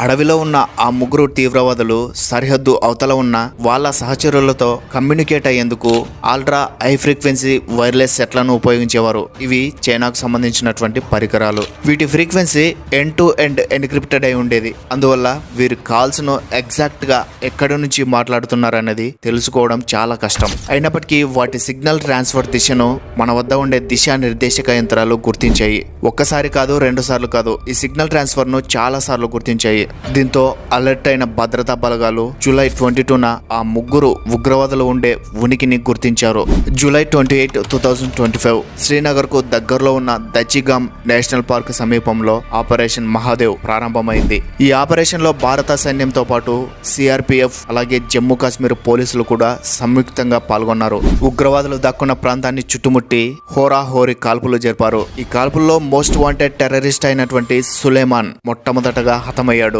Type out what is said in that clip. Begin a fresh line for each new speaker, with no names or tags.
అడవిలో ఉన్న ఆ ముగ్గురు తీవ్రవాదులు సరిహద్దు అవతల ఉన్న వాళ్ళ సహచరులతో కమ్యూనికేట్ అయ్యేందుకు ఆల్ట్రా హై ఫ్రీక్వెన్సీ వైర్లెస్ సెట్లను ఉపయోగించేవారు. ఇవి చైనాకు సంబంధించినటువంటి పరికరాలు. వీటి frequency end to end encrypted అయి ఉండేది. అందువల్ల వీరి కాల్స్ను ఎగ్జాక్ట్గా ఎక్కడి నుంచి మాట్లాడుతున్నారనేది తెలుసుకోవడం చాలా కష్టం. అయినప్పటికీ వాటి సిగ్నల్ ట్రాన్స్ఫర్ దిశను మన వద్ద ఉండే దిశా నిర్దేశక యంత్రాలు గుర్తించాయి. ఒక్కసారి కాదు రెండు సార్లు కాదు ఈ సిగ్నల్ ట్రాన్స్ఫర్ను చాలా సార్లు గుర్తించాయి. దీంతో అలర్ట్ అయిన భద్రతా బలగాలు జూలై ట్వంటీ టూన ఆ ముగ్గురు ఉగ్రవాదులు ఉండే ఉనికిని గుర్తించారు. July twenty eight two thousand twenty five శ్రీనగర్కు దగ్గరలో ఉన్న దచ్చిగామ్ నేషనల్ పార్క్ సమీపంలో ఆపరేషన్ మహాదేవ్ ప్రారంభమైంది. ఈ ఆపరేషన్లో భారత సైన్యంతో పాటు సిఆర్పిఎఫ్ అలాగే జమ్మూ కాశ్మీర్ పోలీసులు కూడా సంయుక్తంగా పాల్గొన్నారు. ఉగ్రవాదులు దక్కున్న ప్రాంతాన్ని చుట్టుముట్టి హోరాహోరీ కాల్పులు జరిపారు. ఈ కాల్పుల్లో మోస్ట్ వాంటెడ్ టెర్రరిస్ట్ అయినటువంటి సులేమాన్ మొట్టమొదటగా హతమయ్యాడు.